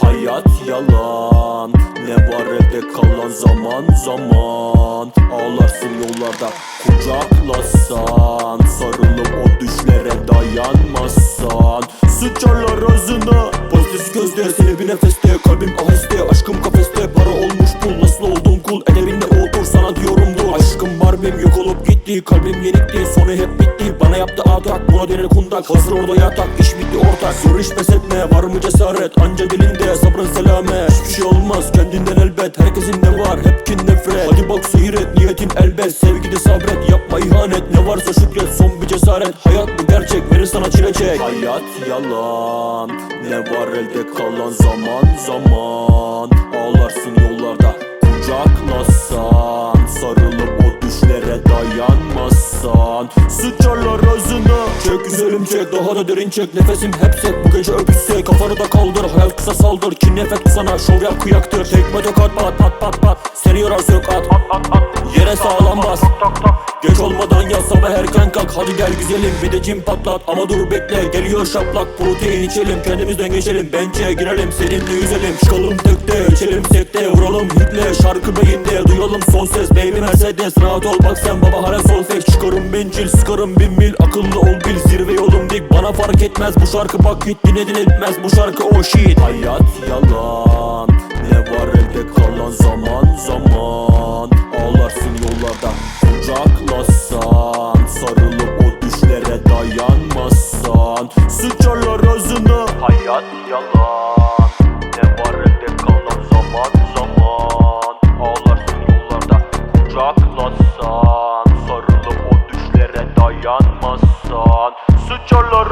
Hayat yalan Ne var elde kalan zaman zaman. Ağlarsın yollarda kucaklasan Sarılıp o düşlere dayanmazsan. Sıçarlar ağzına Pozitif gözde seni bir nefeste Kalbim aheste. Aşkım kafeste Para olmuş bul nasıl oldun kul? Edebinle otur sana diyorum dur. Aşkım barbim yok olup gitti Kalbim yenikti. Sonu hep bitti yaptı atak. Buna denir kundak Hazır orada yatak. İş bitti ortak. Zor iş pes etme var mı cesaret? Anca dilinde sabrın selamet Hiçbir şey olmaz kendinden elbet. Herkesin ne var? Hep kin nefret. Hadi bak seyret niyetin elbet. Sevgide sabret yapma ihanet. Ne varsa şükret son bir cesaret. Hayat bu gerçek verir sana çile çek Hayat yalan Ne var elde kalan? Zaman zaman. Ağlarsın yollarda kucaklasan Sarılıp o düşlere dayanmazsan Sıçarlar ağzına Çek güzelim çek. Daha da derin çek. Nefesim hep sek. Bu gece öpüşsek Kafanı da kaldır. Hayat kısa saldır. Kin nefet sana. Şov yap kıyaktır. Tekme tokat pat pat pat pat. Seni yorar sök at Yere sağlam bas. Geç olmadan yat sabah erken kalk. Hadi gel güzelim bir de cim patlat. Ama dur bekle geliyor şaplak. Protein içelim kendimizden geçelim. Bence girelim seninle yüzelim. Çıkalım tekte içelim sekte. Vuralım hitle şarkı beyinde. Duyalım son ses baby Mercedes. Rahat ol bak sen baba hala sol seç Çıkarım bencil sıkarım bin mil. Akıllı ol bil zirve yolum dik. Bana fark etmez bu şarkı bak hit dinledin etmez. Bu şarkı o shit. Hayat yalan Ne var elde kalan zaman zaman dayanmazsan Sıçarlar ağzına Hayat yalan Ne var elde kalan zaman zaman. Ağlarsın yollarda kucaklasan Sarılıp o düşlere dayanmazsan Sıçarlar